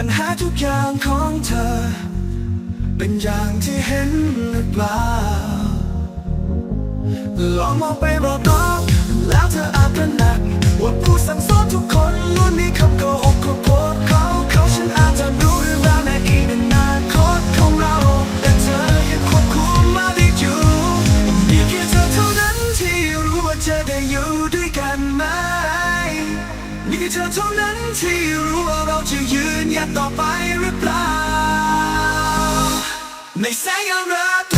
ปัญหาทุกอย่างของเธอ เป็นอย่างที่เห็นหรือเปล่าลองมองไปรอบตัว เธอเท่านั้นที่รู้ว่าเราจะยืนยันต่อไปหรือเปล่า ในแสงอารัต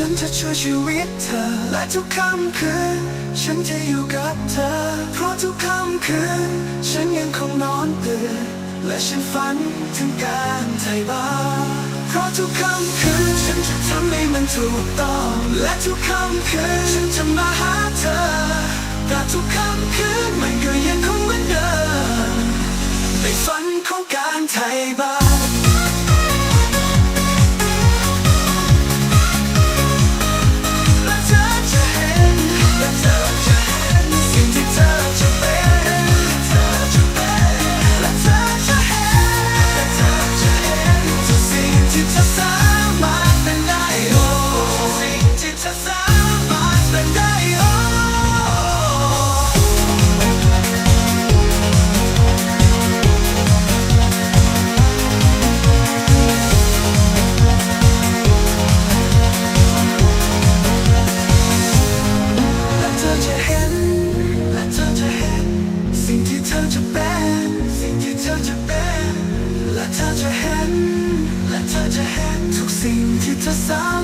ฉันจะช่วยชีวิตเธอ และทุกค่ำคืน ฉันจะอยู่กับเธอ เพราะทุกค่ำคืน ฉันยังคงนอนตื่นและฉันฝันถึงการไถ่บาปเพราะทุกค่ำคืน ฉันจะทำให้มันถูกต้อง และทุกค่ำคืน ฉันจะมาหาเธอแต่ทุกค่ำคืนมันก็ยังคง สิ่งที่เธอสา